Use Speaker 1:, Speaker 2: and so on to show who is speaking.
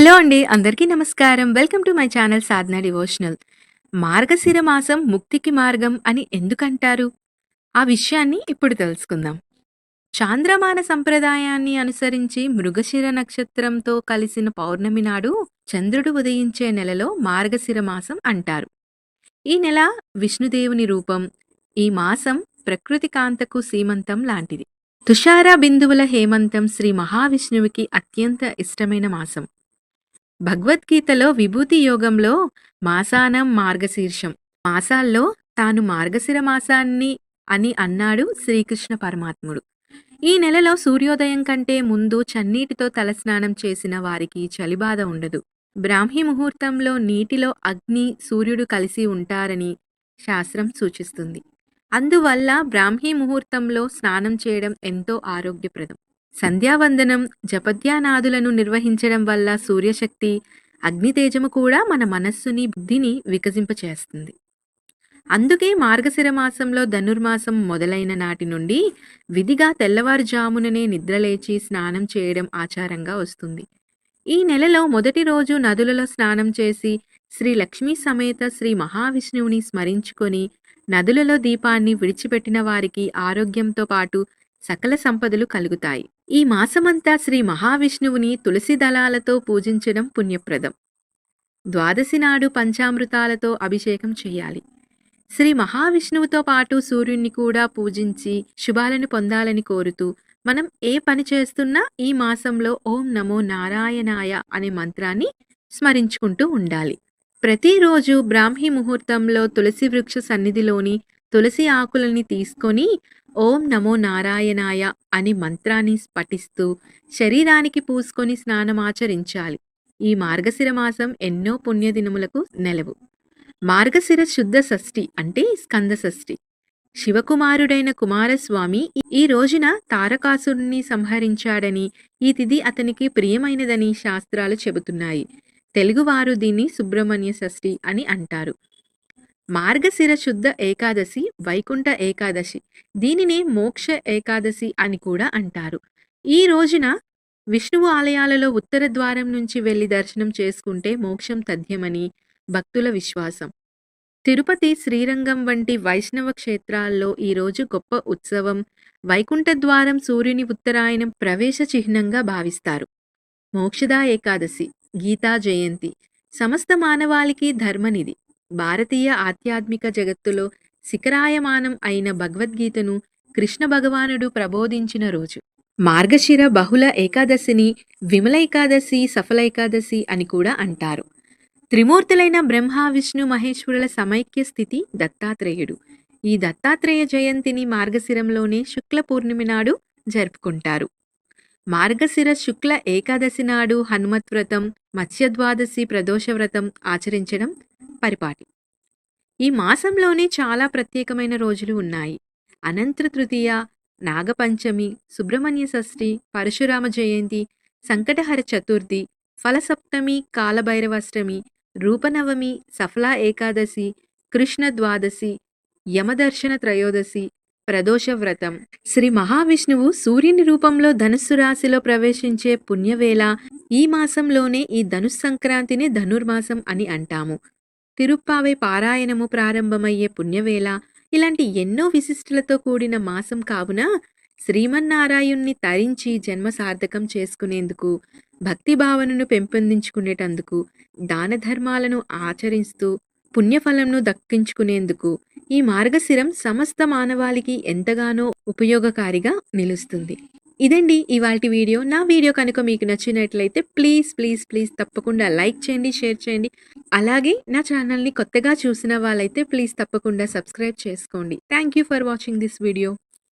Speaker 1: Hello అండి అందరికీ నమస్కారం. Welcome to my channel Sadhana devotional. మార్గశిర మాసం ముక్తికి మార్గం అని ఎందుకంటారు? ఆ విషయాన్ని ఇప్పుడు తెలుసుకుందాం. చాంద్రమాన సంప్రదాయాన్ని అనుసరించి మృగశిర నక్షత్రంతో కలిసిన పౌర్ణమి నాడు చంద్రుడు ఉదయించే నెలలో మార్గశిర మాసం అంటారు. ఈ నెల విష్ణుదేవుని రూపం ఈ మాసం ప్రకృతి కాంతకు సీమంతం లాంటిది. తుషార బిందువుల హేమంతం శ్రీ మహావిష్ణువుకి అత్యంత ఇష్టమైన మాసం. భగవద్గీతలో విభూతి యోగంలో మాసానం మార్గశీర్షం. మాసాల్లో తాను మార్గశిర మాసాన్ని అని అన్నాడు శ్రీకృష్ణ పరమాత్ముడు. ఈ నెలలో సూర్యోదయం కంటే ముందు చన్నీటితో తలస్నానం చేసిన వారికి చలిబాధ ఉండదు. బ్రాహ్మీ ముహూర్తంలో నీటిలో అగ్ని సూర్యుడు కలిసి ఉంటారని శాస్త్రం సూచిస్తుంది. అందువల్ల బ్రాహ్మీ ముహూర్తంలో స్నానం చేయడం ఎంతో ఆరోగ్యప్రదం. సంధ్యావందనం జపధ్యానాదులను నిర్వహించడం వల్ల సూర్యశక్తి అగ్నితేజము కూడా మన మనస్సుని బుద్ధిని వికసింపచేస్తుంది. అందుకే మార్గశిర మాసంలో ధనుర్మాసం మొదలైన నాటి నుండి విధిగా తెల్లవారుజాముననే నిద్రలేచి స్నానం చేయడం ఆచారంగా వస్తుంది. ఈ నెలలో మొదటి రోజు నదులలో స్నానం చేసి శ్రీ లక్ష్మీ సమేత శ్రీ మహావిష్ణువుని స్మరించుకొని నదులలో దీపాన్ని విడిచిపెట్టిన వారికి ఆరోగ్యంతో పాటు సకల సంపదలు కలుగుతాయి. ఈ మాసమంతా శ్రీ మహావిష్ణువుని తులసి దళాలతో పూజించడం పుణ్యప్రదం. ద్వాదశి నాడు పంచామృతాలతో అభిషేకం చేయాలి. శ్రీ మహావిష్ణువుతో పాటు సూర్యుణ్ణి కూడా పూజించి శుభాలను పొందాలని కోరుతూ మనం ఏ పని చేస్తున్నా ఈ మాసంలో ఓం నమో నారాయణాయ అనే మంత్రాన్ని స్మరించుకుంటూ ఉండాలి. ప్రతిరోజు బ్రాహ్మీ ముహూర్తంలో తులసి వృక్ష సన్నిధిలోని తులసి ఆకులని తీసుకొని ఓం నమో నారాయణాయ అని మంత్రాన్ని పఠిస్తూ శరీరానికి పూసుకొని స్నానమాచరించాలి ఈ మార్గశిర మాసం ఎన్నో పుణ్యదినములకు నెలవు. మార్గశిర శుద్ధ షష్ఠి అంటే స్కంద షష్ఠి. శివకుమారుడైన కుమారస్వామి ఈ రోజున తారకాసురుణ్ణి సంహరించాడని ఈ తిథి అతనికి ప్రియమైనదని శాస్త్రాలు చెబుతున్నాయి. తెలుగువారు దీన్ని సుబ్రహ్మణ్య షష్ఠి అని అంటారు. మార్గశిర శుద్ధ ఏకాదశి వైకుంఠ ఏకాదశి. దీనిని మోక్ష ఏకాదశి అని కూడా అంటారు. ఈ రోజున విష్ణువు ఆలయాలలో ఉత్తర ద్వారం నుంచి వెళ్ళి దర్శనం చేసుకుంటే మోక్షం తథ్యమని భక్తుల విశ్వాసం. తిరుపతి శ్రీరంగం వంటి వైష్ణవ క్షేత్రాల్లో ఈరోజు గొప్ప ఉత్సవం వైకుంఠ ద్వారం సూర్యుని ఉత్తరాయణం ప్రవేశ చిహ్నంగా భావిస్తారు. మోక్షదా ఏకాదశి గీతా జయంతి. సమస్త మానవాళికి ధర్మనిధి. భారతీయ ఆధ్యాత్మిక జగత్తులో శిఖరాయమానం అయిన భగవద్గీతను కృష్ణ భగవానుడు ప్రబోధించిన రోజు. మార్గశిర బహుళ ఏకాదశిని విమల ఏకాదశి సఫల ఏకాదశి అని కూడా అంటారు. త్రిమూర్తులైన బ్రహ్మ విష్ణు మహేశ్వరుల సమైక్య స్థితి దత్తాత్రేయుడు. ఈ దత్తాత్రేయ జయంతిని మార్గశిరంలోనే శుక్ల పూర్ణిమ నాడు జరుపుకుంటారు. మార్గశిర శుక్ల ఏకాదశి నాడు హనుమత్ వ్రతం మత్స్యద్వాదశి ప్రదోష వ్రతం ఆచరించడం పరిపాటి. ఈ మాసంలోనే చాలా ప్రత్యేకమైన రోజులు ఉన్నాయి. అనంతర తృతీయ నాగపంచమి సుబ్రహ్మణ్య షష్ఠి పరశురామ జయంతి సంకటహర చతుర్థి ఫలసప్తమి కాలభైరవాష్టమి రూపనవమి సఫలా ఏకాదశి కృష్ణ ద్వాదశి యమదర్శన త్రయోదశి ప్రదోష వ్రతం శ్రీ మహావిష్ణువు సూర్యుని రూపంలో ధనుస్సు రాశిలో ప్రవేశించే పుణ్యవేళ ఈ మాసంలోనే ఈ ధనుస్ సంక్రాంతిని ధనుర్మాసం అని అంటాము. తిరుప్పావే పారాయణము ప్రారంభమయ్యే పుణ్యవేళ ఇలాంటి ఎన్నో విశిష్టలతో కూడిన మాసం కావున శ్రీమన్నారాయుణ్ణి తరించి జన్మ సార్థకం చేసుకునేందుకు భక్తి భావనను పెంపొందించుకునేటందుకు దాన ధర్మాలను ఆచరిస్తూ పుణ్యఫలంను దక్కించుకునేందుకు ఈ మార్గశిరం సమస్త మానవాళికి ఎంతగానో ఉపయోగకారిగా నిలుస్తుంది. ఇదండి ఇవాటి వీడియో. నా వీడియో కనుక మీకు నచ్చినట్లయితే ప్లీజ్ ప్లీజ్ ప్లీజ్ తప్పకుండా లైక్ చేయండి షేర్ చేయండి. అలాగే నా ఛానల్ని కొత్తగా చూసిన వాళ్ళైతే ప్లీజ్ తప్పకుండా సబ్స్క్రైబ్ చేసుకోండి. Thank you for watching this video.